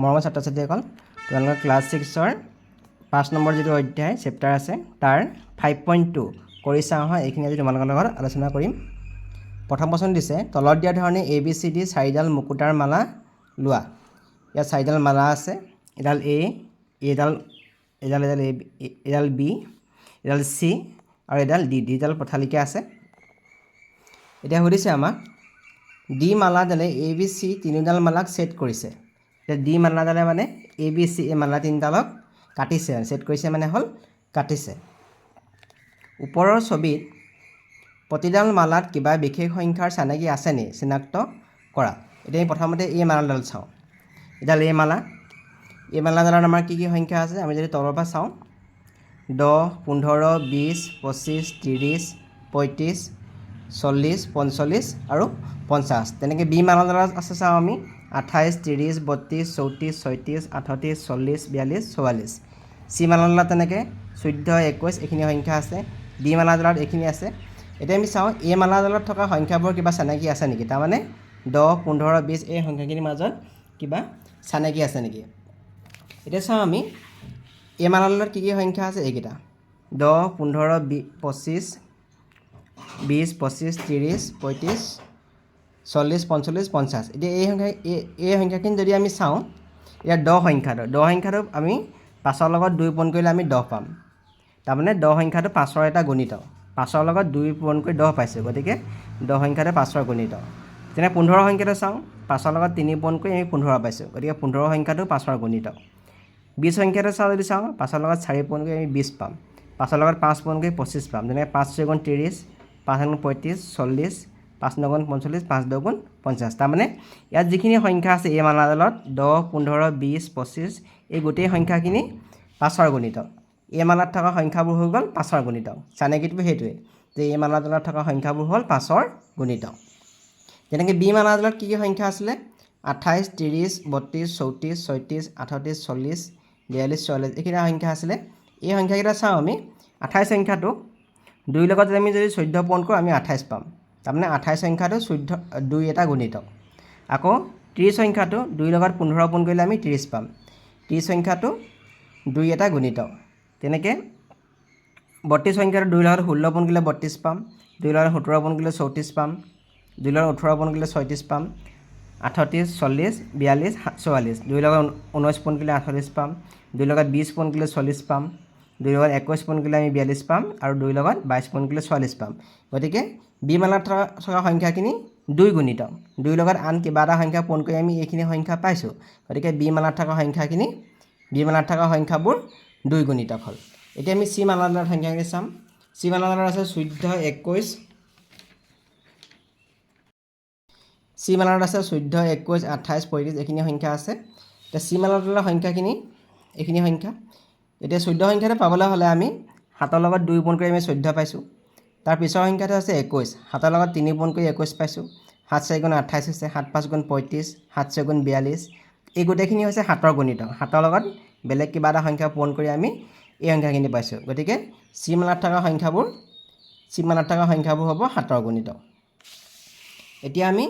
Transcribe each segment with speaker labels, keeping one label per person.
Speaker 1: মৰমৰ ছাত্ৰ ছাত্ৰীসকল তোমালোকৰ ক্লাছ ছিক্সৰ পাঁচ নম্বৰ যিটো অধ্যায় চেপ্টাৰ আছে, তাৰ ফাইভ পইণ্ট টু কৰি চাওঁ হয় এইখিনি আজি তোমালোকৰ লগত আলোচনা কৰিম। প্ৰথম প্ৰশ্ন দিছে, তলত দিয়া ধৰণে এ বি চি ডি চাৰিডাল মুকুতাৰ মালা লোৱা। ইয়াত চাৰিডাল মালা আছে, এডাল এ এডাল এডাল এডাল এ এডাল বি এডাল চি আৰু এডাল ডি ডিডাল পথালিকে আছে। এতিয়া সুধিছে আমাক ডি মালাডালে এ বি চি তিনিডাল মালাক ছেট কৰিছে। ডি মালাডালে মানে এ বি চি এই মালা তিনিডালক কাটিছে ছেট কৰিছে মানে হ'ল কাটিছে। ওপৰৰ ছবিত প্ৰতিডাল মালাত কিবা বিশেষ সংখ্যাৰ চানেকি আছে নি? চিনাক্ত কৰা। এতিয়া আমি প্ৰথমতে এই মালাডাল চাওঁ। এডাল এই মালা। এই মালাডালত আমাৰ কি কি সংখ্যা আছে? আমি যদি তলৰ পৰা চাওঁ দহ পোন্ধৰ বিছ পঁচিছ ত্ৰিছ পঁয়ত্ৰিছ চল্লিছ পঞ্চল্লিছ আৰু পঞ্চাছ তেনেকৈ বি মালাডালত আছে চাওঁ আমি। আঠাইছ ত্ৰিছ বত্ৰিছ চৌত্ৰিছ ছয়ত্ৰিছ আঠত্ৰিছ চল্লিছ বিয়াল্লিছ চৌৱাল্লিছ। চি মালাডালত তেনেকৈ চৈধ্য একৈছ এইখিনি সংখ্যা আছে। ডি মালাডালত এইখিনি আছে। এতিয়া আমি চাওঁ এই মালাডালত থকা সংখ্যাবোৰ কিবা চানেকি আছে নেকি? তাৰমানে দহ পোন্ধৰ বিছ এই সংখ্যাখিনিৰ মাজত কিবা চানেকি আছে নেকি? এতিয়া চাওঁ আমি এই মালাডালত কি কি সংখ্যা আছে? এইকেইটা। দহ পোন্ধৰ বি পঁচিছ বিছ পঁচিছ ত্ৰিছ পঁয়ত্ৰিছ চল্লিছ, পঞ্চল্লিছ, পঞ্চাছ। এতিয়া এই সংখ্যা এই এই সংখ্যাখিনি যদি আমি চাওঁ, এতিয়া দহ সংখ্যাটো। দহ সংখ্যাটো আমি পাঁচৰ লগত দুই পূৰণ কৰিলে আমি দহ পাম। তাৰমানে দহ সংখ্যাটো পাঁচৰ এটা গণিত। পাঁচৰ লগত দুই পূৰণ কৰি দহ পাইছোঁ, গতিকে দহ সংখ্যাটো পাঁচৰ গণিত। যেনে পোন্ধৰ সংখ্যাটো চাওঁ, পাঁচৰ লগত তিনি পূৰণ কৰি আমি পোন্ধৰ পাইছোঁ, গতিকে পোন্ধৰ সংখ্যাটো পাঁচৰ গণিত। বিছ সংখ্যাটো চাওঁ যদি চাওঁ, পাঁচৰ লগত চাৰি পূৰণ কৰি আমি বিছ পাম। পাঁচৰ লগত পাঁচ পূৰণ কৰি পঁচিছ পাম। যেনেকৈ পাঁচ ছয়গুণ ত্ৰিছ, পাঁচ আগুণ পঁয়ত্ৰিছ, চল্লিছ পাঁচ নগুণ পঞ্চল্লিছ পাঁচ দহগুণ পঞ্চাছ। তাৰমানে ইয়াত যিখিনি সংখ্যা আছে এই মালাডালত দহ পোন্ধৰ বিছ পঁচিছ এই গোটেই সংখ্যাখিনি পাঁচৰ গণিত। এই মালাত থকা সংখ্যাবোৰ হৈ গ'ল পাঁচৰ গণিত। চানেকিটো সেইটোৱে যে এই মালাডালত থকা সংখ্যাবোৰ হ'ল পাঁচৰ গণিত। যেনেকৈ বি মালাডালত কি কি সংখ্যা আছিলে? আঠাইছ ত্ৰিছ বত্ৰিছ চৌত্ৰিছ ছয়ত্ৰিছ আঠত্ৰিছ চল্লিছ বিয়াল্লিছ চল্লিছ এইকেইটা সংখ্যা আছিলে। এই সংখ্যাকেইটা চাওঁ আমি। আঠাইছ সংখ্যাটো দুইৰ লগত আমি যদি চৈধ্য পূৰণ কৰোঁ আমি আঠাইছ পাম। তাৰমানে আঠাইছ সংখ্যাটো চৈধ্য, দুই এটা গণিত। আকৌ ত্ৰিছ সংখ্যাটো দুইৰ লগত পোন্ধৰ পূৰণ কৰিলে আমি ত্ৰিছ পাম। ত্ৰিছ সংখ্যাটো দুই এটা গণিত। তেনেকৈ বত্ৰিছ সংখ্যাটো দুইৰ লগত ষোল্ল পূৰণ কৰিলে বত্ৰিছ পাম দুইৰ লগত সোতৰ পূৰণ কৰিলে চৌত্ৰিছ পাম দুইৰ লগত ওঠৰ পূৰণ কৰিলে ছয়ত্ৰিছ পাম, আঠত্ৰিছ, চল্লিছ, বিয়াল্লিছ চৌৱাল্লিছ। দুইৰ লগত ঊনৈছ পূৰণ কৰিলে আঠত্ৰিছ পাম দুইৰ লগত বিছ পূৰণ কৰিলে চল্লিছ পাম দুইৰ লগত একৈছ পূৰণ কৰিলে আমি বিয়াল্লিছ পাম, আৰু দুইৰ লগত বাইছ পূৰণ কৰিলে চল্লিছ পাম। গতিকে বি মালাত থকা থকা সংখ্যাখিনি দুই গুণিত। দুইৰ লগত আন কিবা এটা সংখ্যা পূৰণ কৰি আমি এইখিনি সংখ্যা পাইছোঁ। গতিকে বি মালাত থকা সংখ্যাখিনি বি মালাত থকা সংখ্যাবোৰ দুই গুণিত হ'ল। এতিয়া আমি চি মালাডালৰ সংখ্যাখিনি চাম। চি মালাডালত আছে চৈধ্য একৈছ চি মালাডালত আছে চৈধ্য একৈছ আঠাইছ পঁয়ত্ৰিছ এইখিনি সংখ্যা আছে। এতিয়া চি মালাডালৰ সংখ্যাখিনি এইখিনি সংখ্যা। এতিয়া চৈধ্য সংখ্যাটো পাবলৈ হ'লে আমি সাতৰ লগত দুই পূৰণ কৰি আমি চৈধ্য পাইছোঁ। তাৰ পিছৰ সংখ্যাটো আছে একৈছ। সাতৰ লগত তিনি পূৰণ কৰি একৈছ পাইছোঁ। সাত চাৰি গুণ আঠাইছ হৈছে সাত, পাঁচ গুণ পঁয়ত্ৰিছ, সাত ছয় গুণ বিয়াল্লিছ। এই গোটেইখিনি হৈছে সাতৰ গণিত সাতৰ লগত বেলেগ কিবা এটা সংখ্যা পূৰণ কৰি আমি এই সংখ্যাখিনি পাইছোঁ। গতিকে চি মালাত থকা সংখ্যাবোৰ চি মালাত থকা সংখ্যাবোৰ হ'ব সাতৰ গণিত এতিয়া আমি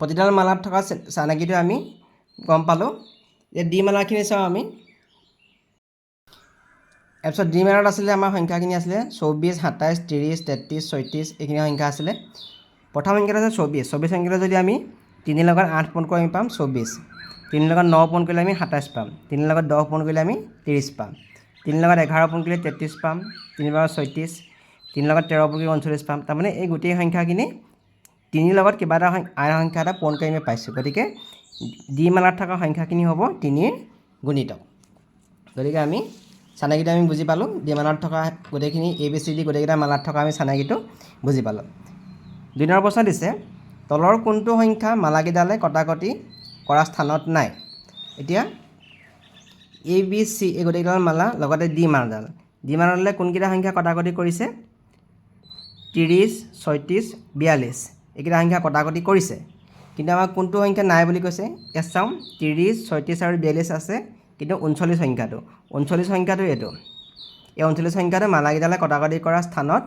Speaker 1: প্ৰতিডাল মালাত থকা চানেকিটো আমি গম পালোঁ। এতিয়া ডি মালাখিনি চাওঁ আমি। তাৰপিছত ডি মালাত আছিলে আমাৰ সংখ্যাখিনি আছিলে চৌবিছ সাতাইছ, ত্ৰিছ, তেত্ৰিছ, ছয়ত্ৰিছ, এইখিনি সংখ্যা আছিলে। প্ৰথম সংখ্যাটো আছে চৌবিছ চৌবিছ সংখ্যাটো যদি আমি তিনিৰ লগত আঠ পূৰণ কৰি আমি পাম তিনিৰ লগত ন পূৰণ কৰিলে আমি সাতাইছ পাম। তিনিৰ লগত দহ পূৰণ কৰিলে আমি ত্ৰিছ পাম। তিনিৰ লগত এঘাৰ পূৰণ কৰিলে তেত্ৰিছ পাম। তিনিৰ লগত ছয়ত্ৰিছ। তিনিৰ লগত তেৰ পূৰণ কৰি পঞ্চল্লিছ পাম। তাৰমানে এই গোটেই সংখ্যাখিনি তিনিৰ লগত কিবা এটা আন সংখ্যা এটা পূৰণ কৰি আমি পাইছোঁ। গতিকে ডি মালাত থকা সংখ্যাখিনি হ'ব তিনিৰ গুণিত গতিকে আমি চানেকিটো আমি বুজি পালোঁ। ডি মালাত থকা গোটেইখিনি এ বি চি ডি গোটেইকেইটা মালাত থকা আমি চানেকিটো বুজি পালোঁ। দুই নম্বৰ প্ৰশ্ন দিছে তলৰ কোনটো সংখ্যা মালাকেইডালে কটাকটি কৰা স্থানত নাই? এতিয়া এ বি চি এই গোটেইকেইডাল মালা লগতে ডি মালাডাল। ডি মালাডালে কোনকেইটা সংখ্যা কটাকটি কৰিছে? ত্ৰিছ ছয়ত্ৰিছ বিয়াল্লিছ এইকেইটা সংখ্যা কটাকটি কৰিছে। কিন্তু আমাক কোনটো সংখ্যা নাই বুলি কৈছে? ইয়াত চাওঁ ত্ৰিছ ছয়ত্ৰিছ আৰু বিয়াল্লিছ আছে। কিন্তু ঊনচল্লিছ সংখ্যাটো। ঊনচল্লিছ সংখ্যাটো এইটো। এই ঊনচল্লিছ সংখ্যাটো মালাকেইডালে কটাকটি কৰা স্থানত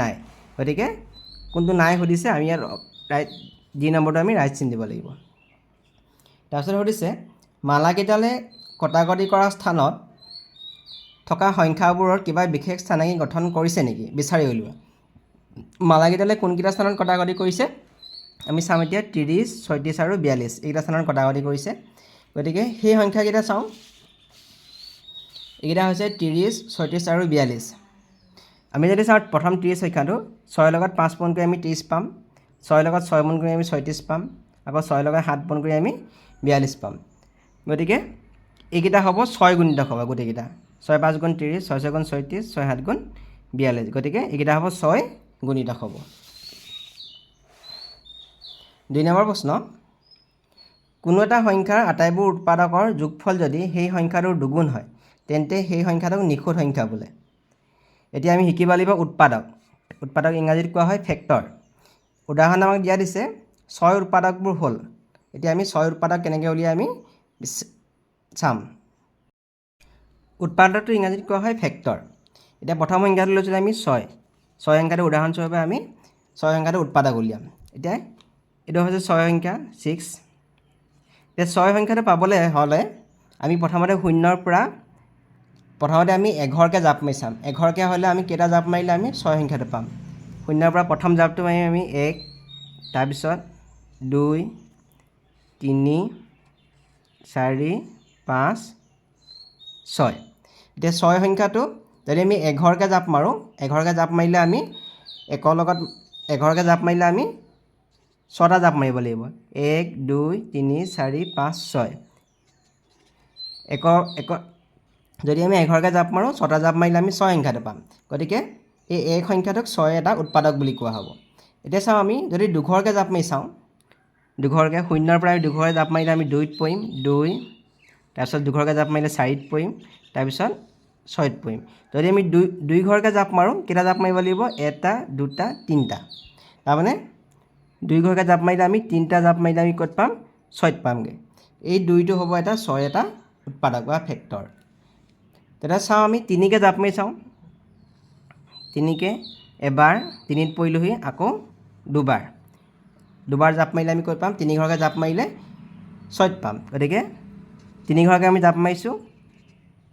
Speaker 1: নাই। গতিকে কোনটো নাই সুধিছে আমি ইয়াত ৰাইট ডি নম্বৰটো আমি ৰাইট চিন দিব লাগিব। তাৰপিছত সুধিছে মালাকেইডালে কটাকটি কৰা স্থানত থকা সংখ্যাবোৰৰ কিবা বিশেষ স্থানাংকি গঠন কৰিছে নেকি? বিচাৰি উলিওৱা। মালাকেইডালে কোনকেইটা স্থানত কটাকটি কৰিছে? আমি চাম এতিয়া ত্ৰিছ ছয়ত্ৰিছ আৰু বিয়াল্লিছ এইকেইটা স্থানত কটাকটি কৰিছে। গতিকে সেই সংখ্যাকেইটা চাওঁ। এইকেইটা হৈছে ত্ৰিছ ছয়ত্ৰিছ আৰু বিয়াল্লিছ। আমি যদি চাওঁ প্ৰথম ত্ৰিছ সংখ্যাটো ছয়ৰ লগত পাঁচ পোন কৰি আমি ত্ৰিছ পাম ছয়ৰ লগত ছয় পোন কৰি আমি ছয়ত্ৰিছ পাম আকৌ ছয়ৰ লগত সাত পোন কৰি আমি বিয়াল্লিছ পাম। গতিকে এইকেইটা হ'ব ছয় গুণিতক হ'ব গোটেইকেইটা। ছয় পাঁচ গুণ ত্ৰিছ ছয় ছয় গুণ ছয়ত্ৰিছ ছয় সাত গুণ বিয়াল্লিছ। গতিকে এইকেইটা হ'ব ছয় গুণিতক হ'ব। দুই নম্বৰ প্ৰশ্ন কোনো এটা সংখ্যাৰ আটাইবোৰ উৎপাদকৰ যোগফল যদি সেই সংখ্যাটোৰ দুগুণ হয় তেন্তে সেই সংখ্যাটোক নিখুঁত সংখ্যা বোলে। এতিয়া আমি শিকিব লাগিব উৎপাদক। উৎপাদক ইংৰাজীত কোৱা হয় ফেক্টৰ। উদাহৰণ আমাক দিয়া দিছে ছয় উৎপাদকবোৰ হ'ল। এতিয়া আমি ছয় উৎপাদক কেনেকৈ উলিয়াই আমি চাম। উৎপাদকটো ইংৰাজীত কোৱা হয় ফেক্টৰ। এতিয়া প্ৰথম সংখ্যাটো লৈছিলোঁ আমি ছয় ছয় সংখ্যাটো উদাহৰণস্বৰূপে আমি ছয় সংখ্যাটো উৎপাদক উলিয়াম। এতিয়া এইটো হৈছে ছয় সংখ্যা ছিক্স। এতিয়া ছয় সংখ্যাটো পাবলৈ হ'লে আমি প্ৰথমতে শূন্যৰ পৰা প্ৰথমতে আমি এঘৰকৈ জাপ মাৰি চাম। এঘৰকৈ হ'লে আমি কেইটা জাপ মাৰিলে আমি ছয় সংখ্যাটো পাম। শূন্যৰ পৰা প্ৰথম জাপটো মাৰিম আমি এক তাৰপিছত দুই তিনি চাৰি পাঁচ ছয়। এতিয়া ছয় সংখ্যাটো যদি আমি এঘৰকৈ জাপ মাৰোঁ এঘৰকৈ জাপ মাৰিলে আমি একৰ লগত এঘৰকৈ জাপ মাৰিলে আমি ছটা জাপ মাৰিব লাগিব। এক দুই তিনি চাৰি পাঁচ ছয়। এক এক যদি আমি এঘৰকৈ জাপ মাৰোঁ, ছটা জাপ মাৰিলে আমি ছয় সংখ্যাটো পাম। গতিকে এই এক সংখ্যাটোক ছয় এটা উৎপাদক বুলি কোৱা হ'ব। এতিয়া চাওঁ আমি, যদি দুঘৰকৈ জাপ মাৰি চাওঁ, দুঘৰকৈ, শূন্যৰ পৰা আমি দুঘৰকৈ জাপ মাৰিলে আমি দুইত পৰিম, দুই, তাৰপিছত দুঘৰকৈ জাপ মাৰিলে চাৰিত পৰিম, তাৰপিছত ছয়ত পৰিম। যদি আমি দুই দুই ঘৰকৈ জাপ মাৰোঁ, কেইটা জাপ মাৰিব লাগিব? এটা, দুটা, তিনিটা। তাৰমানে দুই ঘৰকৈ জাপ মাৰিলে আমি তিনিটা জাপ মাৰিলে আমি ক'ত পাম? ছয়ত পামগৈ। এই দুইটো হ'ব এটা ছয় এটা উৎপাদক বা ফেক্টৰ। তেতিয়া চাওঁ আমি, তিনিকৈ জাপ মাৰি চাওঁ। তিনিকৈ, এবাৰ তিনিত পৰিলোহি, আকৌ দুবাৰ। দুবাৰ জাপ মাৰিলে আমি ক'ত পাম? তিনি ঘৰকৈ জাপ মাৰিলে ছয়ত পাম। গতিকে, তিনি ঘৰকৈ আমি জাপ মাৰিছোঁ।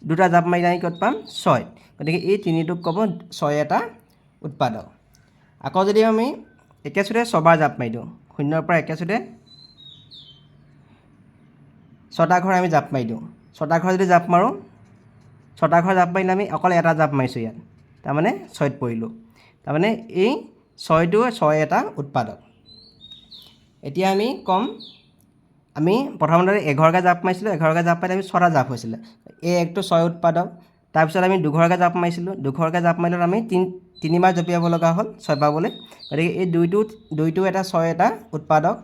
Speaker 1: দুটা জাপ মাৰিলে আমি ক'ত পাম? ছয় গতিকে, এই তিনিটোক ক'ব ছয় এটা উৎপাদক। আকৌ যদি আমি একেচোতে ছবাৰ জাপ মাৰি দিওঁ, শূন্যৰ পৰা একেচোতে ছটা ঘৰ আমি জাপ মাৰি দিওঁ। ছটা ঘৰ যদি জাপ মাৰোঁ ছটা ঘৰ জাপ মাৰিলে আমি অকল এটা জাপ মাৰিছোঁ ইয়াত। তাৰমানে ছয়ত পৰিলোঁ। তাৰমানে এই ছয়টো ছয় এটা উৎপাদক। এতিয়া আমি ক'ম আমি প্ৰথমতে এঘৰকৈ জাপ মাৰিছিলোঁ এঘৰকৈ জাপ মাৰিলে আমি ছটা জাপ হৈছিলে। এই একটো ছয় উৎপাদক তাৰপিছত আমি দুঘৰকৈ জাপ মাৰিছিলোঁ। দুঘৰকৈ জাপ মাৰিলত আমি তিনি তিনিবাৰ জঁপিয়াব লগা হ'ল ছয় পাবলৈ। গতিকে এই দুইটো দুইটো এটা ছয় এটা উৎপাদক।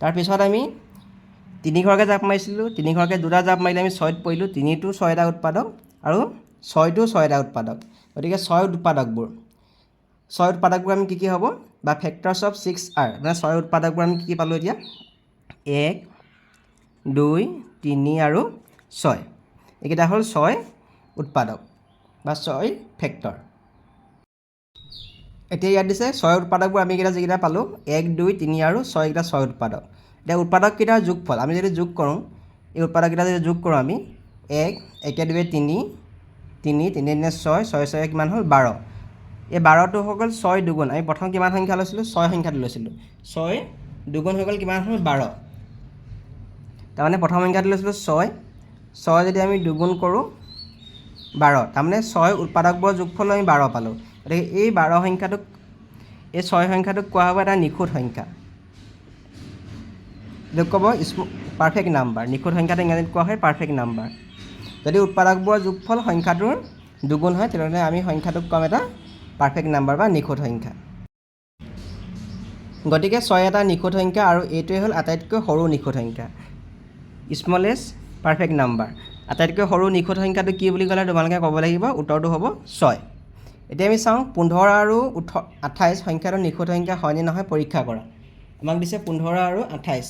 Speaker 1: তাৰপিছত আমি তিনিঘৰকৈ জাপ মাৰিছিলোঁ তিনিঘৰকৈ দুটা জাপ মাৰিলে আমি ছয়ত পৰিলোঁ। তিনিটো ছয় এটা উৎপাদক। আৰু ছয়টো ছয় এটা উৎপাদক। গতিকে ছয় উৎপাদকবোৰ। ছয় উৎপাদকবোৰ আমি কি কি হ'ব? বা ফেক্টৰ্ছ অফ ছিক্স আৰ মানে ছয় উৎপাদকবোৰ আমি কি কি পালোঁ এতিয়া? এক দুই তিনি আৰু ছয়। এইকেইটা হ'ল ছয় উৎপাদক বা ছয় ফেক্টৰ এতিয়া ইয়াত দিছে ছয় উৎপাদকবোৰ আমি এইকেইটা যিকেইটা পালোঁ এক দুই তিনি আৰু ছয়কেইটা ছয় উৎপাদক। এতিয়া উৎপাদককেইটাৰ যোগফল আমি যদি যোগ কৰোঁ এই উৎপাদককেইটা যদি যোগ কৰোঁ আমি এক একে দুয়ে তিনি তিনি তিনি তিনি ছয় ছয় ছয় কিমান হ'ল? বাৰ। এই বাৰটো হৈ গ'ল ছয় দুগুণ। আমি প্ৰথম কিমান সংখ্যা লৈছিলোঁ? ছয় সংখ্যাটো লৈছিলোঁ। ছয় দুগুণ হৈ গ'ল কিমান হ'ল? বাৰ। তাৰমানে প্ৰথম সংখ্যাটো লৈছিলোঁ ছয়। ছয় যদি আমি দুগুণ কৰোঁ, বাৰ। তাৰমানে ছয় উৎপাদকবোৰৰ যোগফল আমি বাৰ পালোঁ। গতিকে এই বাৰ সংখ্যাটোক, এই ছয় সংখ্যাটোক কোৱা হ'ব এটা নিখুঁত সংখ্যা। এইটোক ক'ব পাৰফেক্ট নাম্বাৰ নিখুঁত সংখ্যাটো ইংৰাজীত কোৱা হয় পাৰফেক্ট নাম্বাৰ যদি উৎপাদকবোৰৰ যোগফল সংখ্যাটোৰ দুগুণ হয় তেনেহ'লে আমি সংখ্যাটোক ক'ম এটা পাৰফেক্ট নাম্বাৰ বা নিখুঁত সংখ্যা। গতিকে ছয় এটা নিখুঁত সংখ্যা আৰু এইটোৱে হ'ল আটাইতকৈ সৰু নিখুঁত সংখ্যা। স্মলেষ্ট পাৰফেক্ট নাম্বাৰ আটাইতকৈ সৰু নিখুঁত সংখ্যাটো কি বুলি ক'লে তোমালোকে ক'ব লাগিব উত্তৰটো হ'ব ছয়। এতিয়া আমি চাওঁ পোন্ধৰ আৰু ওঠ আঠাইছ সংখ্যাটো নিখুঁত সংখ্যা হয়নে নহয় পৰীক্ষা কৰা। আমাক দিছে পোন্ধৰ আৰু আঠাইছ।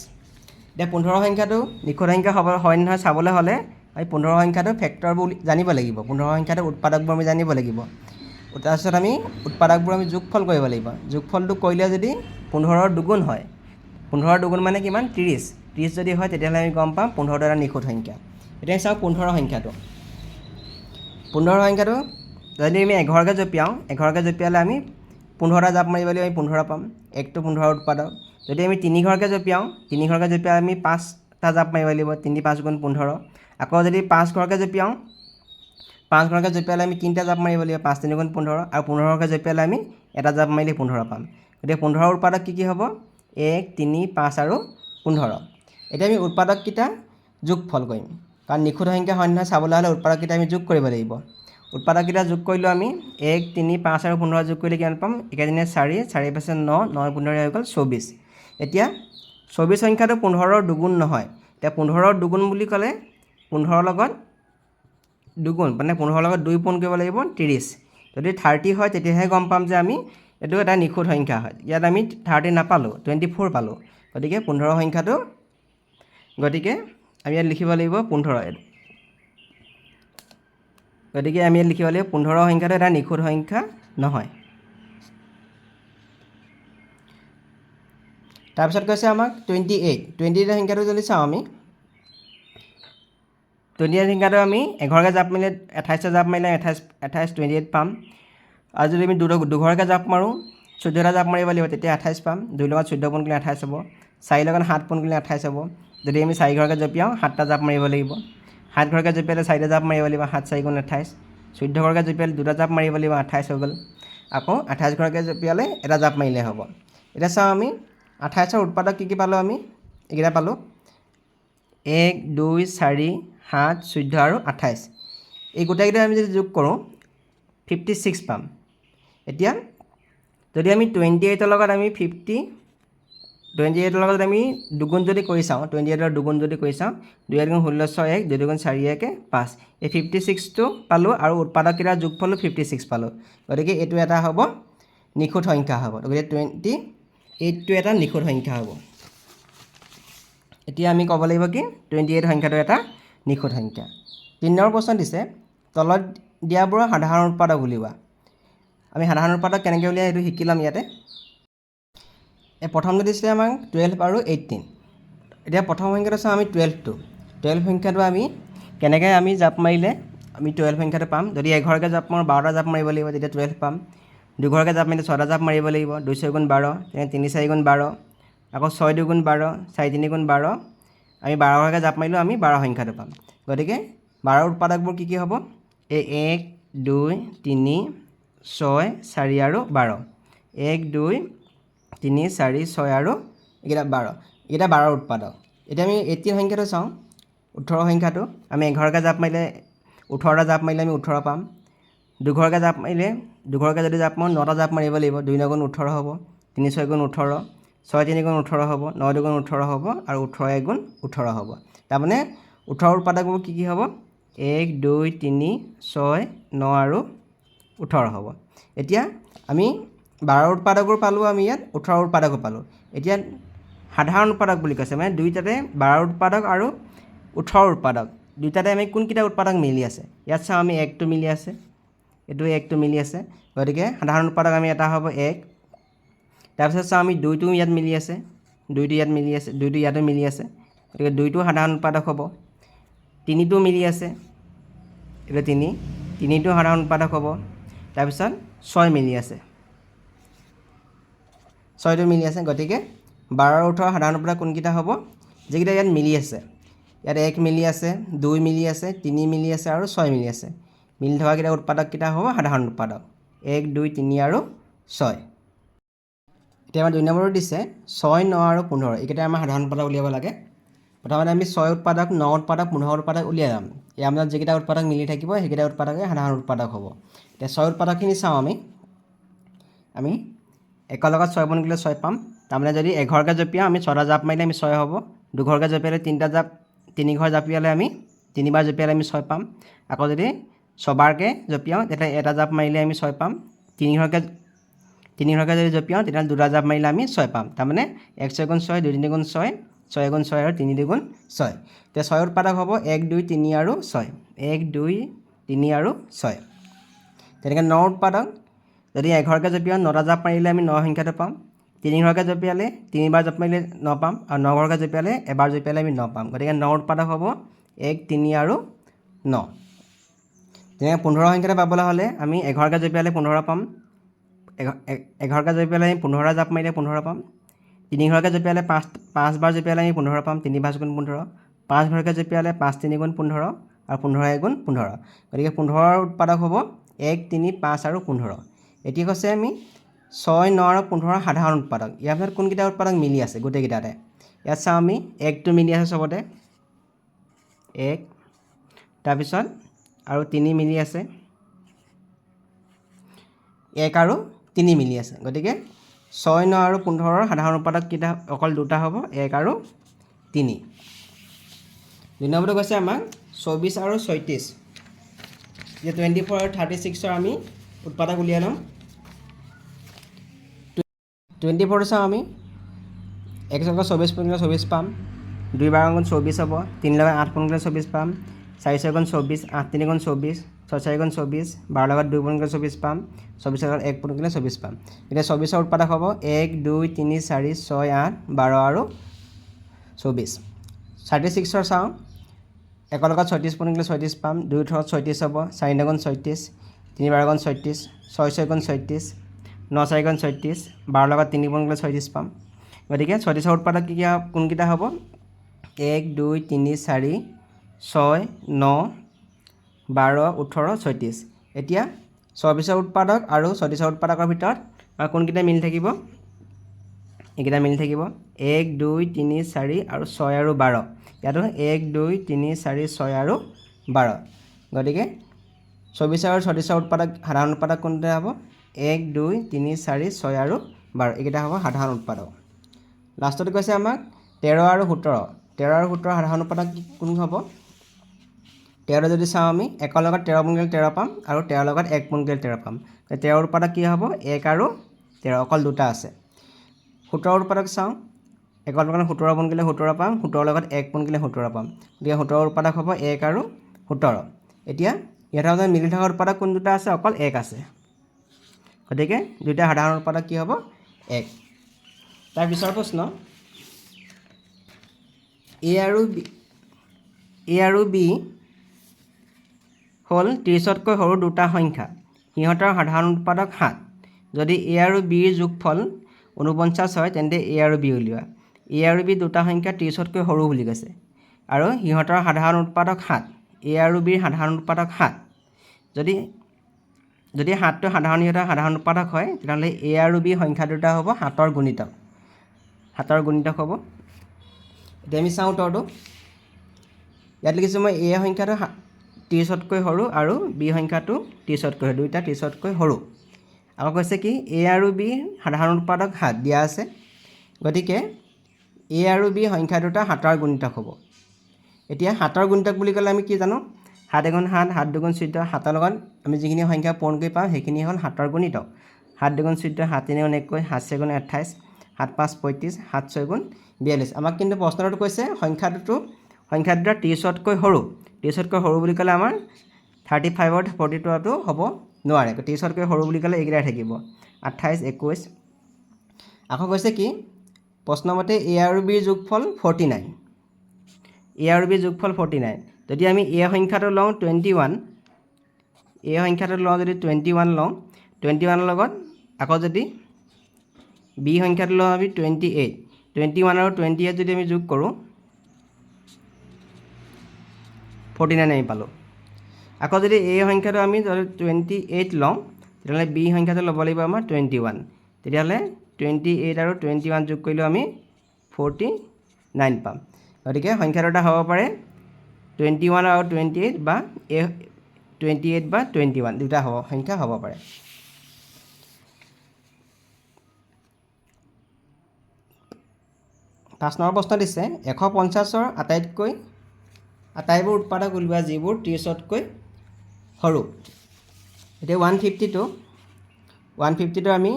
Speaker 1: এতিয়া পোন্ধৰ সংখ্যাটো নিখুঁত সংখ্যা হ'ব হয় নে নহয় চাবলৈ হ'লে আমি পোন্ধৰ সংখ্যাটো ফেক্টৰবোৰ জানিব লাগিব পোন্ধৰ সংখ্যাটো উৎপাদকবোৰ আমি জানিব লাগিব। তাৰপিছত আমি উৎপাদকবোৰ আমি যোগফল কৰিব লাগিব। যোগফলটো কৰিলে যদি পোন্ধৰৰ দুগুণ হয় পোন্ধৰৰ দুগুণ মানে কিমান? ত্ৰিছ। ত্ৰিছ যদি হয় তেতিয়াহ'লে আমি গম পাম পোন্ধৰটো এটা নিখুঁত সংখ্যা। এতিয়া চাওক পোন্ধৰ সংখ্যাটো। পোন্ধৰ সংখ্যাটো যদি আমি এঘৰকৈ জপিয়াওঁ এঘৰকৈ জপিয়ালে আমি পোন্ধৰটা জাপ মাৰিব লাগিব আমি পোন্ধৰ পাম। একটো পোন্ধৰ উৎপাদক। যদি আমি তিনিঘৰকৈ জপিয়াওঁ তিনিঘৰকৈ জপিয়াই আমি পাঁচটা জাপ মাৰিব লাগিব তিনি পাঁচ গুণ পোন্ধৰ। আকৌ যদি পাঁচঘৰকৈ জপিয়াওঁ পাঁচঘৰকৈ জপিয়ালে আমি তিনিটা জাপ মাৰিব লাগিব, পাঁচ, তিনি গুণ পোন্ধৰ, আৰু পোন্ধৰকৈ জপিয়ালে আমি এটা জাপ মাৰিলে পোন্ধৰ পাম। গতিকে পোন্ধৰৰ উৎপাদক কি কি হ'ব? এক, তিনি, পাঁচ, আৰু পোন্ধৰ। এতিয়া আমি উৎপাদককেইটা যোগফল কৰিম। কাৰণ নিখুঁত সংখ্যা হয় নহয়, চাবলৈ হ'লে উৎপাদককেইটা আমি যোগ কৰিব লাগিব। উৎপাদককেইটা যোগ কৰিলোঁ আমি এক, তিনি, পাঁচ, আৰু পোন্ধৰ যোগ কৰিলে কিমান পাম? একেদিনে চাৰি চাৰি পাঁচে, ন ন, পোন্ধৰ হৈ গ'ল চৌবিছ। এতিয়া চৌবিছ সংখ্যাটো পোন্ধৰৰ দুগুণ নহয়। এতিয়া পোন্ধৰৰ দুগুণ বুলি ক'লে পোন্ধৰৰ লগত দুগুণ মানে পোন্ধৰৰ লগত দুই পোণ কৰিব লাগিব ত্ৰিছ। যদি থাৰ্টি হয় তেতিয়াহে গম পাম যে আমি এইটো এটা নিখুঁত সংখ্যা হয়। ইয়াত আমি থাৰ্টি নাপালোঁ টুৱেণ্টি ফ'ৰ পালোঁ। গতিকে পোন্ধৰ সংখ্যাটো গতিকে আমি ইয়াত লিখিব লাগিব পোন্ধৰ। গতিকে আমি ইয়াত লিখিব লাগিব পোন্ধৰ সংখ্যাটো এটা নিখুঁত সংখ্যা নহয়। তাৰপিছত কৈছে আমাক টুৱেণ্টি এইট টুৱেণ্টি এইট সংখ্যাটো যদি চাওঁ আমি টুৱেণ্টি এইট সংখ্যাটো আমি এঘৰকৈ জাপ মাৰিলে আঠাইছটা জাপ মাৰিলে আঠাইছ আঠাইছ টুৱেণ্টি এইট পাম। আৰু যদি আমি দুড দুঘৰকৈ জাপ মাৰোঁ, চৈধ্যটা জাপ মাৰিব লাগিব, তেতিয়া আঠাইছ পাম। দুই লগত চৈধ্য পোন কৰিলে আঠাইছ হ'ব। চাৰি লগত সাত পোন কৰিলে আঠাইছ হ'ব। যদি আমি চাৰিঘৰকৈ জপিয়াওঁ, সাতটা জাপ মাৰিব লাগিব। সাতঘৰকৈ জপিয়ালে চাৰিটা জাপ মাৰিব লাগিব, সাত চাৰি গুণ আঠাইছ। চৈধ্যঘৰকৈ জপিয়ালে দুটা জাপ মাৰিব লাগিব, আঠাইছ হৈ গ'ল। আকৌ আঠাইছঘৰকৈ জপিয়ালে এটা জাপ মাৰিলে হ'ব। এতিয়া চাওঁ আমি, আঠাইছৰ উৎপাদক কি কি পালোঁ আমি? এইকেইটা পালোঁ। এক, দুই, চাৰি সাত, চৈধ্য আৰু আঠাইছ। এই গোটেইকেইটা আমি যদি যোগ কৰোঁ ফিফটি ছিক্স পাম। এতিয়া যদি আমি টুৱেণ্টি এইটৰ লগত আমি ফিফটি টুৱেণ্টি এইটৰ লগত আমি দুগুণ যদি কৰি চাওঁ টুৱেণ্টি এইটৰ দুগুণ যদি কৰি চাওঁ, দুই এক গুণ ষোল্ল, ছয় এক, দুই দুগুণ চাৰি একে পাঁচ। এই ফিফটি ছিক্সটো পালোঁ আৰু উৎপাদককেইটাৰ যোগ পালোঁ ফিফটি ছিক্স পালোঁ। গতিকে এইটো এটা হ'ব নিখুঁত সংখ্যা হ'ব। গতিকে টুৱেণ্টি এইটটো এটা নিখুঁত সংখ্যা হ'ব। এতিয়া আমি ক'ব লাগিব কি টুৱেণ্টি এইট সংখ্যাটো এটা সংখ্যা তিনি নম্বৰ প্ৰশ্ন দিছে তলত দিয়াবোৰৰ সাধাৰণ উৎপাদক উলিওৱা। আমি সাধাৰণ উৎপাদক কেনেকৈ উলিয়াই সেইটো শিকি ল'ম ইয়াতে। এই প্ৰথমটো দিছিলে আমাক টুৱেল্ভ আৰু এইটিন এতিয়া প্ৰথম সংখ্যাটো চাওঁ আমি টুৱেল্ভটো টুৱেল্ভ সংখ্যাটো আমি কেনেকৈ আমি জাপ মাৰিলে আমি টুৱেল্ভ সংখ্যাটো পাম। যদি এঘৰকৈ জাপ মাৰোঁ বাৰটা জাপ মাৰিব লাগিব তেতিয়া টুৱেল্ভ পাম। দুঘৰকৈ জাপ মাৰিলে ছটা জাপ মাৰিব লাগিব। দুই ছয় গুণ বাৰ তেনে তিনি চাৰি গুণ বাৰ আকৌ ছয় দুগুণ বাৰ চাৰি তিনি গুণ বাৰ আমি বাৰঘৰকৈ জাপ মাৰিলেও আমি বাৰ সংখ্যাটো পাম। গতিকে বাৰৰ উৎপাদকবোৰ কি কি হ'ব? এই এক দুই তিনি ছয় চাৰি আৰু বাৰ। এক দুই তিনি চাৰি ছয় আৰু এইকেইটা বাৰ। এইকেইটা বাৰৰ উৎপাদক। এতিয়া আমি এইটিন সংখ্যাটো চাওঁ। ওঠৰ সংখ্যাটো। আমি এঘৰকৈ জাপ মাৰিলে ওঠৰটা জাপ মাৰিলে আমি ওঠৰ পাম। দুঘৰকৈ জাপ মাৰিলে দুঘৰকৈ যদি জাপ মাৰোঁ নটা জাপ মাৰিব লাগিব। দুই ন গুণ ওঠৰ হ'ব। তিনি ছয় গুণ ওঠৰ। ছয় তিনি গুণ ওঠৰ হ'ব, ন দুগুণ ওঠৰ হ'ব আৰু ওঠৰ এক গুণ ওঠৰ হ'ব। তাৰমানে ওঠৰৰ উৎপাদকবোৰ কি কি হ'ব? এক, দুই, তিনি, ছয়, ন আৰু ওঠৰ হ'ব। এতিয়া আমি বাৰৰ উৎপাদকবোৰ পালোঁ আমি ইয়াত ওঠৰৰ উৎপাদকো পালোঁ। এতিয়া সাধাৰণ উৎপাদক বুলি কৈছে মানে দুইটাতে বাৰৰ উৎপাদক আৰু ওঠৰৰ উৎপাদক। দুইটাতে আমি কোনকেইটা উৎপাদক মিলি আছে? ইয়াত চাওঁ আমি একটো মিলি আছে, এইটো একটো মিলি আছে। গতিকে সাধাৰণ উৎপাদক আমি এটা হ'ব, এক তাৰপিছত চাওঁ আমি দুইটো ইয়াত মিলি আছে, দুইটো ইয়াত মিলি আছে, দুইটো ইয়াতো মিলি আছে। গতিকে দুইটো সাধাৰণ উৎপাদক হ'ব, তিনিটো মিলি আছে, এইটো তিনি, তিনিটো সাধাৰণ উৎপাদক হ'ব, তাৰপিছত ছয় মিলি আছে। ছয়টো মিলি আছে, গতিকে বাৰ ওঠৰ সাধাৰণ উৎপাদক কোনকেইটা হ'ব, যিকেইটা ইয়াত মিলি আছে। ইয়াত এক মিলি আছে, দুই মিলি আছে, তিনি মিলি আছে আৰু ছয় মিলি আছে। মিলি থকাকেইটা উৎপাদককেইটা হ'ব সাধাৰণ উৎপাদক, এক, দুই, তিনি আৰু ছয়। এতিয়া আমাৰ দুই নম্বৰটো দিছে ছয়, ন আৰু পোন্ধৰ। এইকেইটা আমাৰ সাধাৰণ উৎপাদক উলিয়াব লাগে। প্ৰথমতে আমি ছয় উৎপাদক, ন উৎপাদক, পোন্ধৰ উৎপাদক উলিয়াই যাম ইয়াৰ মাজত যিকেইটা উৎপাদক মিলি থাকিব, সেইকেইটা উৎপাদকে সাধাৰণ উৎপাদক হ'ব। এতিয়া ছয় উৎপাদকখিনি চাওঁ আমি। আমি একৰ লগত ছয় গুণ কৰিলে ছয় পাম। তাৰমানে যদি এঘৰকৈ জঁপিয়াওঁ, আমি ছটা জাপ মাৰিলে আমি ছয় হ'ব। দুঘৰকৈ জঁপিয়ালে তিনিটা জাপ, তিনিঘৰ জঁপিয়ালে আমি তিনিবাৰ জঁপিয়ালে আমি ছয় পাম। আকৌ যদি ছবাৰকৈ জঁপিয়াওঁ তেতিয়া এটা জাপ মাৰিলে আমি ছয় পাম। তিনিঘৰকৈ তিনিঘৰকৈ যদি জঁপিয়াওঁ তেতিয়া দুটা জাপ মাৰিলে আমি ছয় পাম। তাৰমানে এক ছয় গুণ ছয় দুই তিনি গুণ ছয় ছয় গুণ ছয় আৰু তিনি দুগুণ ছয়। এতিয়া ছয় উৎপাদক হ'ব এক দুই তিনি আৰু ছয়। এক দুই তিনি আৰু ছয়। তেনেকৈ ন উৎপাদক যদি এঘৰকৈ জঁপিয়াওঁ নটা জাপ মাৰিলে আমি ন সংখ্যাটো পাম। তিনি ঘৰকৈ জঁপিয়ালে তিনিবাৰ জঁপ মাৰিলে ন পাম আৰু ন ঘৰকৈ জঁপিয়ালে এবাৰ জঁপিয়ালে আমি ন পাম। গতিকে ন উৎপাদক হ'ব এক তিনি আৰু ন। তেনেকৈ পোন্ধৰ সংখ্যাটো পাবলৈ হ'লে আমি এঘাৰকৈ জঁপিয়ালে পোন্ধৰ পাম। এঘাৰকৈ জঁপিয়ালে আমি পোন্ধৰ জাপ মাৰিলে পোন্ধৰ পাম। তিনি ঘৰকৈ জঁপিয়ালে পাঁচ পাঁচবাৰ জঁপিয়ালে আমি পোন্ধৰ পাম তিনি পাঁচ গুণ পোন্ধৰ। পাঁচ ঘৰকৈ জঁপিয়ালে পাঁচ তিনি গুণ পোন্ধৰ আৰু পোন্ধৰ এক গুণ পোন্ধৰ। গতিকে পোন্ধৰৰ উৎপাদক হ'ব এক তিনি পাঁচ আৰু পোন্ধৰ। এতিয়া কৈছে আমি ছয় ন আৰু পোন্ধৰৰ সাধাৰণ উৎপাদক। ইয়াৰ ভিতৰত কোনকেইটা উৎপাদক মিলি আছে গোটেইকেইটাতে? ইয়াত চাওঁ আমি একটো মিলি আছে চবতে। এক তাৰপিছত আৰু তিনি মিলি আছে। এক আৰু তিনি মিলি আছে। গতিকে ছয়, ন আৰু পোন্ধৰৰ সাধাৰণ উৎপাদক কেইটা, অকল দুটা হ'ব, এক আৰু তিনি। দুই নম্বৰটো কৈছে আমাক চৌবিছ আৰু ছয়ত্ৰিছ। যে টুৱেণ্টি ফ'ৰ আৰু থাৰ্টি ছিক্সৰ আমি উৎপাদক উলিয়াই ল'ম। টুৱেণ্টি ফ'ৰটো চাওঁ আমি। এক চৌকা চৌবিছ পোন গ'লে চৌবিছ পাম। দুই বাৰ গুণ চৌবিছ হ'ব। তিনি লগত আঠ পোন গ'লে চৌবিছ পাম। চাৰি ছয় গুণ চৌবিছ, আঠ তিনি গুণ চৌবিছ। ছয় চাৰি গুণ চৌবিছ, বাৰ লগত দুই পোন গ'লে চৌবিছ পাম, চৌবিছৰ লগত এক পোন গ'লে চৌবিছ পাম। এতিয়া চৌবিছৰ উৎপাদক হ'ব এক, দুই, তিনি, চাৰি, ছয়, আঠ, বাৰ আৰু চৌবিছ। থাৰ্টি ছিক্সৰ চাওঁ, একৰ লগত ছয়ত্ৰিছ পোন গ'লে ছয়ত্ৰিছ পাম, দুই ওঠৰত ছয়ত্ৰিছ হ'ব চাৰি ন গুণ ছয়ত্ৰিছ, তিনি বাৰ গুণ ছয়ত্ৰিছ, ছয় ছয় গুণ ছয়ত্ৰিছ, ন, চাৰি গুণ ছয়ত্ৰিছ, বাৰ লগত তিনি গুণ ছয়ত্ৰিছ পাম। গতিকে ছয়ত্ৰিছৰ উৎপাদক কি কোনকেইটা হ'ব? এক, দুই, তিনি, চাৰি, ছয়, ন বাৰ ওঠৰ ছয়ত্ৰিছ। এতিয়া চৌবিছৰ উৎপাদক আৰু ছয়ত্ৰিছৰ উৎপাদকৰ ভিতৰত কোনকেইটা মিলি থাকিব? এইকেইটা মিলি থাকিব। এক দুই তিনি চাৰি আৰু ছয় আৰু বাৰ। ইয়াতো এক দুই তিনি চাৰি ছয় আৰু বাৰ। গতিকে চৌবিছ আৰু ছয়ত্ৰিছৰ উৎপাদক সাধাৰণ উৎপাদক কোনকেইটা হ'ব? এক দুই তিনি চাৰি ছয় আৰু বাৰ। এইকেইটা হ'ব সাধাৰণ উৎপাদক। লাষ্টত কৈছে আমাক তেৰ আৰু সোতৰ। তেৰ আৰু সোতৰ সাধাৰণ উৎপাদক কোন হ'ব? তেৰ যদি চাওঁ আমি, একৰ লগত তেৰ পোন গ'লে তেৰ পাম আৰু তেৰৰ লগত এক পোন গ'লে তেৰ পাম। তেৰৰ উৎপাদক কি হ'ব? এক আৰু তেৰ, অকল দুটা আছে। সোতৰ উৎপাদক চাওঁ। একৰ লগত সোতৰ পোন গ'লে সোতৰ পাম সোতৰৰ লগত এক পোন গ'লে সোতৰ পাম। গতিকে সোতৰৰ উৎপাদক হ'ব এক আৰু সোতৰ। এতিয়া ইয়াত মাজত মিলি থকা উৎপাদক কোন দুটা আছে? অকল এক আছে। গতিকে দুইটা সাধাৰণ উৎপাদক কি হ'ব? এক। তাৰ পিছৰ প্ৰশ্ন, এ আৰু বি, এ আৰু বি হ'ল ত্ৰিছতকৈ সৰু দুটা সংখ্যা সিহঁতৰ সাধাৰণ উৎপাদক সাত। যদি এ আৰু বিৰ যোগফল ঊনপঞ্চাছ হয় তেন্তে এ আৰু বি উলিওৱা। এ আৰু বি দুটা সংখ্যা ত্ৰিছতকৈ সৰু বুলি কৈছে। আৰু সিহঁতৰ সাধাৰণ উৎপাদক সাত এ আৰু বিৰ সাধাৰণ উৎপাদক সাত। যদি যদি সাতটো সাধাৰণ সিহঁতৰ সাধাৰণ উৎপাদক হয় তেতিয়াহ'লে এ আৰু বি সংখ্যা দুটা হ'ব সাতৰ গুণিতক। সাতৰ গুণিতক হ'ব। এতিয়া আমি চাওঁ উত্তৰটো। ইয়াত লিখিছোঁ মই এ সংখ্যাটো সা- ত্ৰিছতকৈ সৰু আৰু বি সংখ্যাটো ত্ৰিছতকৈ সৰু দুয়োটা ত্ৰিছতকৈ সৰু। আকৌ কৈছে কি এ আৰু বি সাধাৰণ উৎপাদক সাত দিয়া আছে গতিকে এ আৰু বি সংখ্যা দুটা সাতৰ গুণিতক হ'ব। এতিয়া সাতৰ গুণিতক বুলি ক'লে আমি কি জানো? সাত এগুণ সাত সাত দুগুণ চৈধ্য সাতৰ লগত আমি যিখিনি সংখ্যা পূৰণ কৰি পাওঁ সেইখিনি হ'ল সাতৰ গুণিতক। সাত দুগুণ চৈধ্য সাত তিনি গুণ একৈছ সাত ছয় গুণ আঠাইছ সাত পাঁচ পঁয়ত্ৰিছ সাত ছয় গুণ বিয়াল্লিছ। আমাক কিন্তু প্ৰশ্নটো কৈছে সংখ্যা দুটো সংখ্যা দুটা ত্ৰিছতকৈ সৰু। ত্ৰিছতকৈ সৰু বুলি ক'লে আমাৰ থাৰ্টি ফাইভত ফৰ্টি টুটো হ'ব নোৱাৰে। ত্ৰিছতকৈ সৰু বুলি ক'লে এইকেইটাই থাকিব। আঠাইছ একৈছ। আকৌ কৈছে কি? প্ৰশ্নমতে এ আৰু বিৰ যোগফল ফৰ্টি নাইন এ আৰু বিৰ যোগফল ফৰ্টি নাইন যদি আমি এ সংখ্যাটো লওঁ টুৱেণ্টি ওৱান এ সংখ্যাটো লওঁ যদি টুৱেণ্টি ওৱান লওঁ টুৱেণ্টি ওৱানৰ লগত আকৌ যদি বি সংখ্যাটো লওঁ আমি টুৱেণ্টি এইট টুৱেণ্টি ওৱান আৰু টুৱেণ্টি এইট যদি আমি যোগ কৰোঁ ফৰ্টি নাইন আমি পালোঁ। আকৌ যদি এই সংখ্যাটো আমি যদি টুৱেণ্টি এইট লওঁ তেতিয়াহ'লে বি সংখ্যাটো ল'ব লাগিব আমাৰ টুৱেণ্টি ওৱান তেতিয়াহ'লে টুৱেণ্টি এইট আৰু টুৱেণ্টি ওৱান যোগ কৰিলেও আমি ফৰ্টি নাইন পাম। গতিকে সংখ্যা দুটা হ'ব পাৰে টুৱেণ্টি ওৱান আৰু টুৱেণ্টি এইট বা এ টুৱেণ্টি এইট বা টুৱেণ্টি ওৱান দুটা হ'ব সংখ্যা হ'ব পাৰে। পাঁচ নম্বৰ প্ৰশ্ন দিছে এশ পঞ্চাছৰ আটাইতকৈ আটাইবোৰ উৎপাদক উলিওৱা যিবোৰ ত্ৰিছতকৈ সৰু। এতিয়া ওৱান ফিফটিটো ওৱান ফিফটিটো আমি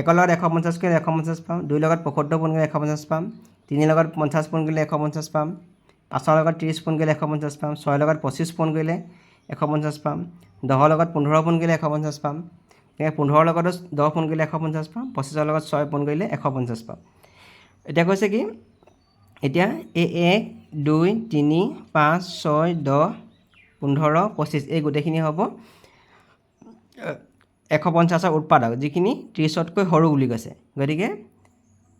Speaker 1: একৰ লগত এশ পঞ্চাছ কৰিলে এশ পঞ্চাছ পাম দুইৰ লগত পঁয়সত্তৰ পোন গ'লে এশ পঞ্চাছ পাম তিনিৰ লগত পঞ্চাছ পোন গ'লে এশ পঞ্চাছ পাম পাঁচৰ লগত ত্ৰিছ পোন গ'লে এশ পঞ্চাছ পাম ছয়ৰ লগত পঁচিছ পোন গ'লে এশ পঞ্চাছ পাম দহৰ লগত পোন্ধৰ পোন গ'লে এশ পঞ্চাছ পাম পোন্ধৰৰ লগতো দহ পোন কৰিলে এশ পঞ্চাছ পাম পঁচিছৰ লগত ছয় পোন কৰিলে এশ পঞ্চাছ পাম। এতিয়া কৈছে কি এতিয়া এই এক দুই তিনি পাঁচ ছয় দহ পোন্ধৰ পঁচিছ। এই গোটেইখিনি হ'ব এশ পঞ্চাছৰ উৎপাদক যিখিনি ত্ৰিছতকৈ সৰু বুলি কৈছে। গতিকে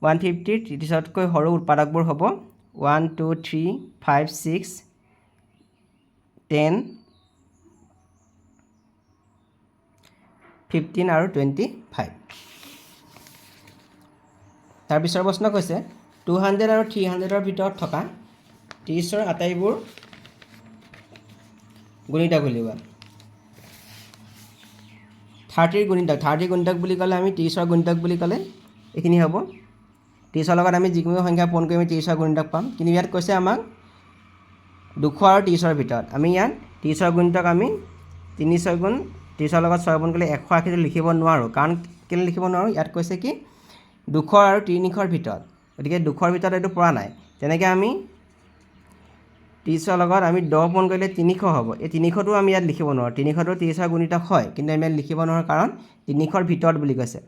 Speaker 1: ওৱান ফিফটিৰ ত্ৰিছতকৈ সৰু উৎপাদকবোৰ হ'ব one two three five six ten fifteen আৰু টুৱেণ্টি ফাইভ। তাৰপিছৰ প্ৰশ্ন কৈছে টু হাণ্ড্ৰেড আৰু থ্ৰী হাণ্ড্ৰেডৰ ভিতৰত থকা ত্ৰিছৰ আটাইবোৰ গুণিতক উলিওৱা থাৰ্টিৰ গুণিতক থাৰ্টিৰ গুণিতক বুলি ক'লে আমি ত্ৰিছৰ গুণিতক বুলি ক'লে এইখিনি হ'ব। ত্ৰিছৰ লগত আমি যিকোনো সংখ্যা পূৰণ কৰি আমি ত্ৰিছৰ গুণিতক পাম। কিন্তু ইয়াত কৈছে আমাক দুশ আৰু ত্ৰিছৰ ভিতৰত। আমি ইয়াত ত্ৰিছৰ গুণিতক আমি তিনি ছয় গুণ, ত্ৰিছৰ লগত ছয় গুণ কৰিলে এশ আশীটো লিখিব নোৱাৰোঁ। কাৰণ কেলৈ লিখিব নোৱাৰোঁ? ইয়াত কৈছে কি, দুশ আৰু তিনিশৰ ভিতৰত। গতিকে দুশৰ ভিতৰত এইটো পৰা নাই। তেনেকৈ আমি ত্ৰিছৰ লগত আমি দহ পোন কৰিলে তিনিশ হ'ব। এই তিনিশটো আমি ইয়াত লিখিব নোৱাৰোঁ। তিনিশটো ত্ৰিছৰ গুণিতক হয়। কিন্তু আমি ইয়াত লিখিব নোৱাৰোঁ কাৰণ তিনিশৰ ভিতৰত বুলি কৈছে।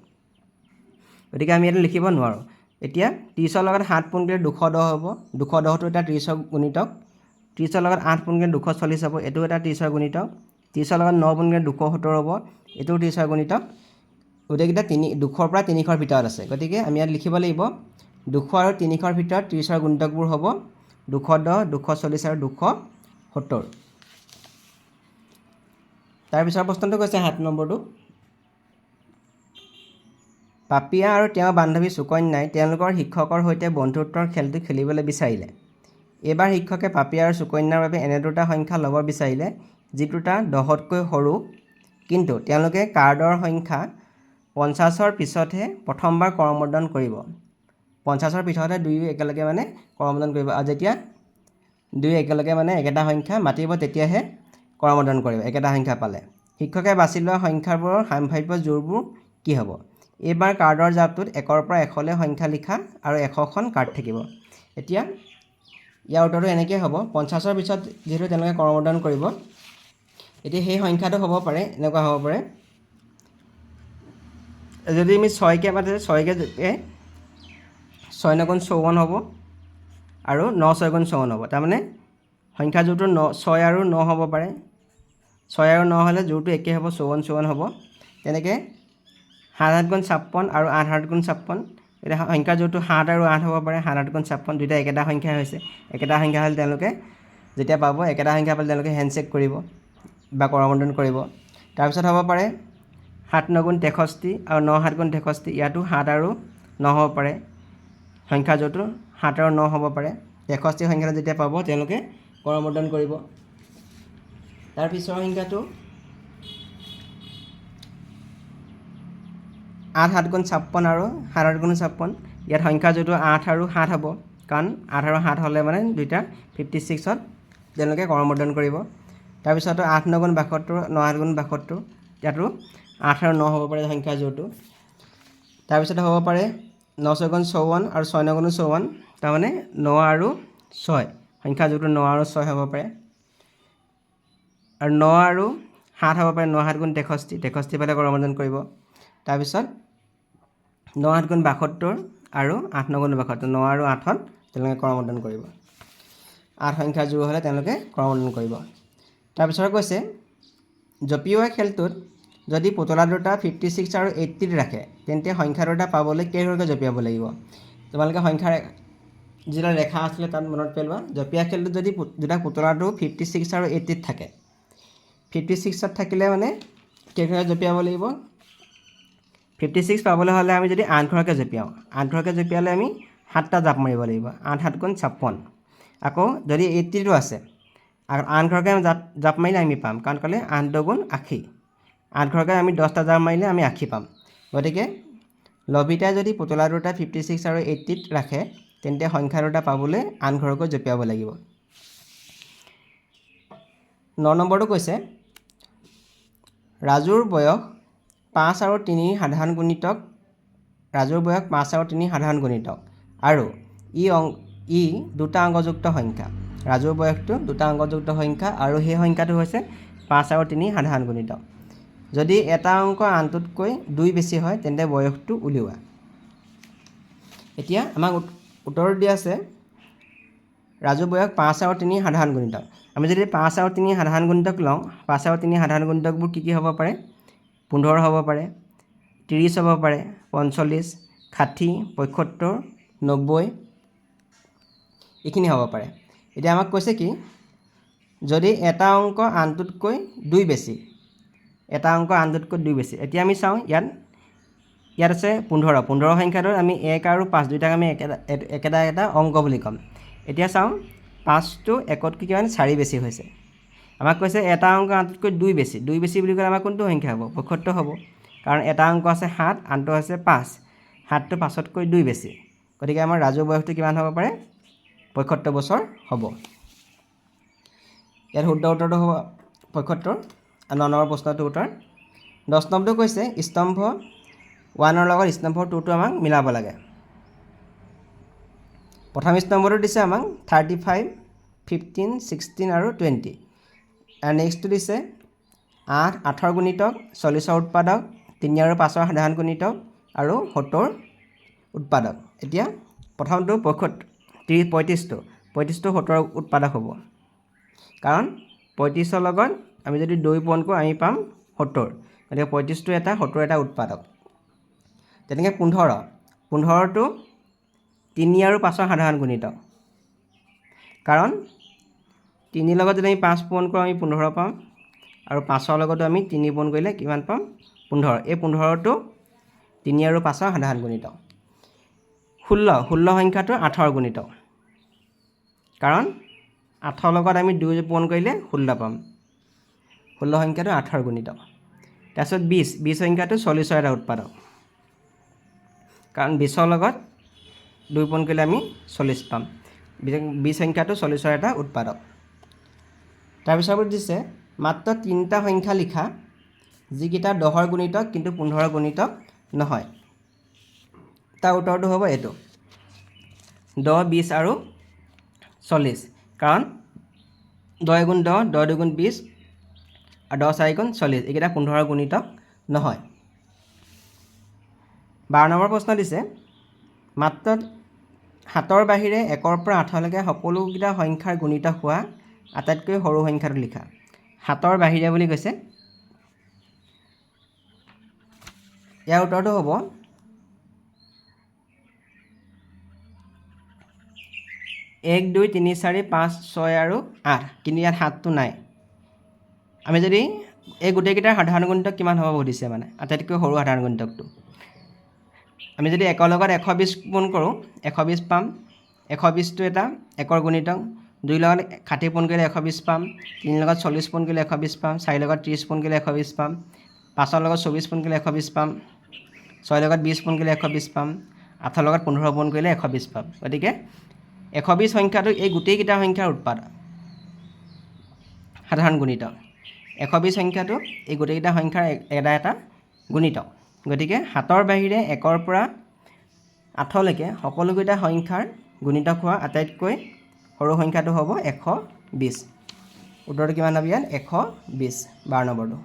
Speaker 1: গতিকে আমি ইয়াত লিখিব নোৱাৰোঁ। এতিয়া ত্ৰিছৰ লগত সাত পোন কৰিলে দুশ দহ হ'ব। দুশ দহটো এটা ত্ৰিছৰ গুণিতক। ত্ৰিছৰ লগত আঠ পোন কৰিলে দুশ চল্লিছ হ'ব। এইটো এটা ত্ৰিছৰ গুণিতক। ত্ৰিছৰ লগত ন পোন কৰিলে দুশ সত্তৰ হ'ব। এইটোও ত্ৰিছৰ গুণিতক। গোটেইকেইটা তিনি, দুশৰ পৰা তিনিশৰ ভিতৰত আছে। গতিকে আমি ইয়াত লিখিব লাগিব, দুশ আৰু তিনিশৰ ভিতৰত ত্ৰিছৰ গুণিতকবোৰ হ'ব। দুশ দহ দুশ চল্লিছ আৰু দুশ সত্তৰ। তাৰপিছৰ প্ৰশ্নটো কৈছে সাত নম্বৰটো। পাপিয়া আৰু তেওঁৰ বান্ধৱী সুকন্যাই তেওঁলোকৰ শিক্ষকৰ সৈতে বন্ধুত্বৰ খেলটো খেলিবলৈ বিচাৰিলে। এইবাৰ শিক্ষকে পাপিয়া আৰু সুকন্যাৰ বাবে এনে দুটা সংখ্যা ল'ব বিচাৰিলে যি দুটা দহতকৈ সৰু। কিন্তু তেওঁলোকে কাৰ্ডৰ সংখ্যা পঞ্চাছৰ পিছতহে প্ৰথমবাৰ কৰমৰ্দন কৰিব। পঞ্চাছৰ পিছতহে দুয়ো একেলগে মানে কৰমৰ্দন কৰিব। আৰু যেতিয়া দুয়ো একেলগে মানে একেটা সংখ্যা মাতিব তেতিয়াহে কৰমৰ্দন কৰিব একেটা সংখ্যা পালে। শিক্ষকে বাছি লোৱা সংখ্যাবোৰৰ সাম্ভাৱ্য জোৰবোৰ কি হ'ব? এইবাৰ কাৰ্ডৰ জাপটোত একৰ পৰা এশলৈ সংখ্যা লিখা আৰু এশখন কাৰ্ড থাকিব। এতিয়া ইয়াৰ উত্তৰটো এনেকৈ হ'ব। পঞ্চাছৰ পিছত যিহেতু তেওঁলোকে কৰমৰ্দন কৰিব এতিয়া সেই সংখ্যাটো হ'ব পাৰে এনেকুৱা হ'ব পাৰে। যদি আমি ছয়কৈ মাতে ছয়কৈ ছয় নগুণ চৌৱন্ন হ'ব আৰু ন ছয় গুণ চৌৱন্ন হ'ব। তাৰমানে সংখ্যা জোৰটো ন ছয় আৰু ন হ'ব পাৰে। ছয় আৰু ন হ'লে জোৰটো একেই হ'ব চৌৱন্ন চৌৱন্ন হ'ব। তেনেকৈ সাত সাত গুণ ছাপন্ন আৰু আঠ সাত গুণ ছাপন্ন এতিয়া সংখ্যা জোৰটো সাত আৰু আঠ হ'ব পাৰে সাত আঠ গুণ ছাপন্ন দুয়োটা একেটা সংখ্যাই হৈছে। একেটা সংখ্যা হ'লে তেওঁলোকে যেতিয়া পাব একেটা সংখ্যা পালে তেওঁলোকে হেণ্ডশ্বেক কৰিব বা কৰমৰ্দন কৰিব। তাৰপিছত হ'ব পাৰে সাত ন গুণ তেষষ্ঠি আৰু ন সাত গুণ তেষষ্ঠি ইয়াতো সাত আৰু ন হ'ব পাৰে। সংখ্যা জোৰটো সাত আৰু ন হ'ব পাৰে। তেষষ্ঠি সংখ্যাটো যেতিয়া পাব তেওঁলোকে কৰমৰ্দন কৰিব। তাৰ পিছৰ সংখ্যাটো আঠ সাত গুণ ছাপন্ন আৰু সাত আঠ গুণ ছাপন্ন ইয়াত সংখ্যা জোৰটো আঠ আৰু সাত হ'ব কাৰণ আঠ আৰু সাত হ'লে মানে দুইটা ফিফটি ছিক্সত তেওঁলোকে কৰমৰ্দন কৰিব। তাৰপিছতো আঠ ন গুণ বাসত্তৰ ন আঠ গুণ বাসত্তৰ ইয়াতো আঠ আৰু ন হ'ব পাৰে সংখ্যা জোৰটো তাৰপিছত হ'ব পাৰে ন ছয় গুণ চৌৱন্ন আৰু ছয় ন গুণ চৌৱন্ন তাৰমানে ন আৰু ছয়। সংখ্যা জোৰটো ন আৰু ছয় হ'ব পাৰে। আৰু ন আৰু সাত হ'ব পাৰে ন সাত গুণ তেষষ্ঠি। তেষষ্ঠি পালে কৰমৰ্দন কৰিব। তাৰপিছত ন আঠ গুণ বাসত্তৰ আৰু আঠ ন গুণ বাসত্তৰ। ন আৰু আঠত তেওঁলোকে কৰমৰ্দন কৰিব। আঠ সংখ্যা জোৰ হ'লে তেওঁলোকে কৰমৰ্দন কৰিব। তাৰপিছত কৈছে জপিওৱা খেলটোত যদি পুতলা দুটা ফিফটি ছিক্স আৰু এইট্টিত ৰাখে, তেন্তে সংখ্যা দুটা পাবলৈ কেইগৰাকী জপিয়াব লাগিব? তোমালোকে সংখ্যা যিটো ৰেখা আছিলে তাত মনত পেলোৱা। জপিওৱা খেলটোত যদি দুটা পুতলাটো ফিফটি ছিক্স আৰু এইট্টিত থাকে ফিফটি ছিক্সত থাকিলে মানে কেইগৰাকী জপিয়াব লাগিব? ফিফটি ছিক্স পাবলৈ হ'লে আমি যদি আঠঘৰকৈ জঁপিয়াওঁ আঠঘৰকৈ জঁপিয়ালে আমি সাতটা জাপ মাৰিব লাগিব। আঠ সাত গুণ ছাপন্ন আকৌ যদি এইট্টিটো আছে আৰু আঠঘৰকৈ জাপ জাপ মাৰিলে আমি পাম। কাৰণ ক'লে আঠ দুগুণ আশী। আঠঘৰকৈ আমি দহটা জাপ মাৰিলে আমি আশী পাম। গতিকে লভিতাই যদি পুতলা দুটা ফিফটি ছিক্স আৰু এইট্টিত ৰাখে তেন্তে সংখ্যা দুটা পাবলৈ আঠঘৰকৈ জঁপিয়াব লাগিব। ন নম্বৰটো কৈছে ৰাজুৰ বয়স পাঁচ আৰু তিনি সাধাৰণ গুণিতক ৰাজুৰ বয়স পাঁচ আৰু তিনি সাধাৰণ গুণিতক। আৰু ই অং ই দুটা অংকযুক্ত সংখ্যা। ৰাজুৰ বয়সটো দুটা অংকযুক্ত সংখ্যা আৰু সেই সংখ্যাটো হৈছে পাঁচ আৰু তিনি সাধাৰণ গুণিতক। যদি এটা অংক আনটোতকৈ দুই বেছি হয় তেন্তে বয়সটো উলিওৱা। এতিয়া আমাক উত- উত্তৰত দিয়া আছে ৰাজু বয়স পাঁচ আৰু তিনি সাধাৰণ গুণিতক। আমি যদি পাঁচ আৰু তিনি সাধাৰণ গুণিতক লওঁ পাঁচ আৰু তিনি সাধাৰণ গুণিতকবোৰ কি কি হ'ব পাৰে? পোন্ধৰ হ'ব পাৰে ত্ৰিছ হ'ব পাৰে পঞ্চল্লিছ ষাঠি পঁয়সত্তৰ নব্বৈ এইখিনি হ'ব পাৰে। এতিয়া আমাক কৈছে কি যদি এটা অংক আনটোতকৈ দুই বেছি এটা অঙ্ক আনটোতকৈ দুই বেছি? এতিয়া আমি চাওঁ, ইয়াত ইয়াত আছে পোন্ধৰ। পোন্ধৰ সংখ্যাটোত আমি এক আৰু পাঁচ দুইটাক আমি একেটা একেটা এটা অঙ্ক বুলি ক'ম। এতিয়া চাওঁ, পাঁচটো একতকৈ কিমান? চাৰি বেছি হৈছে। আমাক কৈছে, এটা অঙ্ক আনটোতকৈ দুই বেছি? দুই বেছি বুলি ক'লে আমাৰ কোনটো সংখ্যা হ'ব? পঁয়সত্তৰ হ'ব। কাৰণ এটা অঙ্ক আছে সাত, আনটো আছে পাঁচ। সাতটো পাঁচতকৈ দুই বেছি। গতিকে আমাৰ ৰাজু বয়সটো কিমান হ'ব পাৰে? পঁয়সত্তৰ বছৰ হ'ব। ইয়াত শুদ্ধ উত্তৰটো হ'ব পঁয়সত্তৰ। ন নম্বৰ প্ৰশ্নটোৰ উত্তৰ। দহ নম্বৰটো কৈছে স্তম্ভ ওৱানৰ লগত স্তম্ভ টুটো আমাক মিলাব লাগে। প্ৰথম স্তম্ভটো দিছে আমাক থাৰ্টি ফাইভ ফিফটিন ছিক্সটিন আৰু টুৱেণ্টি আৰু নেক্সটটো দিছে আঠ আঠৰ গুণিতক চল্লিছৰ উৎপাদক তিনি আৰু পাঁচৰ সাধাৰণ গুণিতক আৰু সত্তৰ উৎপাদক। এতিয়া প্ৰথমটো ত্ৰিছ পঁয়ত্ৰিছটো পঁয়ত্ৰিছটো সত্তৰ উৎপাদক হ'ব। কাৰণ পঁয়ত্ৰিছৰ লগত আমি যদি দুই পূৰণ কৰোঁ আমি পাম সত্তৰ। গতিকে পঁয়ত্ৰিছটো এটা সত্তৰ এটা উৎপাদক। তেনেকৈ পোন্ধৰ। পোন্ধৰটো তিনি আৰু পাঁচৰ সাধাৰণ গুণিতক কাৰণ তিনিৰ লগত যদি আমি পাঁচ পূৰণ কৰোঁ আমি পোন্ধৰ পাম আৰু পাঁচৰ লগতো আমি তিনি পূৰণ কৰিলে কিমান পাম? পোন্ধৰ। এই পোন্ধৰটো তিনি আৰু পাঁচৰ সাধাৰণ গুণিতক ষোল্ল। ষোল্ল সংখ্যাটো আঠৰ গুণিতক কাৰণ আঠৰ লগত আমি দুই পূৰণ কৰিলে ষোল্ল পাম। ষোল্ল সংখ্যাটো আঠৰ গুণিতক তাৰপিছত বিছ বিছ সংখ্যাটো চল্লিছৰ এটা উৎপাদক। কাৰণ বিছৰ লগত দুই পূৰণ কৰিলে আমি চল্লিছ পাম। বিছ- সংখ্যাটো চল্লিছৰ এটা উৎপাদক। তাৰপিছত দিছে মাত্ৰ তিনিটা সংখ্যা লিখা যিকেইটা দহৰ গুণিতক কিন্তু পোন্ধৰৰ গুণিতক নহয়। তাৰ উত্তৰটো হ'ব এইটো। দহ বিছ আৰু চল্লিছ। কাৰণ দহ গুণ দহ দহ দুগুণ বিছ দহ চাৰি গুণ চল্লিছ এইকেইটা পোন্ধৰৰ গুণিতক নহয়। বাৰ নম্বৰ প্ৰশ্ন দিছে মাত্ৰ সাতৰ বাহিৰে একৰ পৰা আঠলৈকে সকলোকেইটা সংখ্যাৰ গুণিতক হোৱা আটাইতকৈ সৰু সংখ্যাটো লিখা। সাতৰ বাহিৰে বুলি কৈছে। ইয়াৰ উত্তৰটো হ'ব এক দুই তিনি চাৰি পাঁচ ছয় আৰু আঠ কিন্তু ইয়াত সাতটো নাই। আমি যদি এই গোটেইকেইটাৰ সাধাৰণ গুণিতক কিমান হ'ব সুধিছে মানে আটাইতকৈ সৰু সাধাৰণ গুণিতকটো। আমি যদি একৰ লগত এশ বিছ পোণ কৰোঁ এশ বিছ পাম এশ বিছটো এটা একৰ গুণিতক দুইৰ লগত ষাঠি পোণ কৰিলে এশ বিছ পাম তিনিৰ লগত চল্লিছ পোণ কৰিলে এশ বিছ পাম চাৰিৰ লগত ত্ৰিছ পোণ কৰিলে এশ বিছ পাম পাঁচৰ লগত চৌবিছ পোণ কৰিলে এশ বিছ পাম ছয়ৰ লগত বিছ পোণ কৰিলে এশ বিছ পাম আঠৰ লগত পোন্ধৰ পোণ কৰিলে এশ বিছ পাম। গতিকে এশ বিছ সংখ্যাটো এই গোটেইকেইটা সংখ্যাৰ উৎপাদ সাধাৰণ গুণিতক। এশ বিছ সংখ্যাটো এই গোটেইকেইটা সংখ্যাৰ এটা এটা গুণিতক। গতিকে সাতৰ বাহিৰে একৰ পৰা আঠলৈকে সকলোকেইটা সংখ্যাৰ গুণিতক হোৱা আটাইতকৈ সৰু সংখ্যাটো হ'ব এশ বিছ। উত্তৰটো কিমান হ'ব ইয়াত? এশ বিছ বাৰ নম্বৰটো।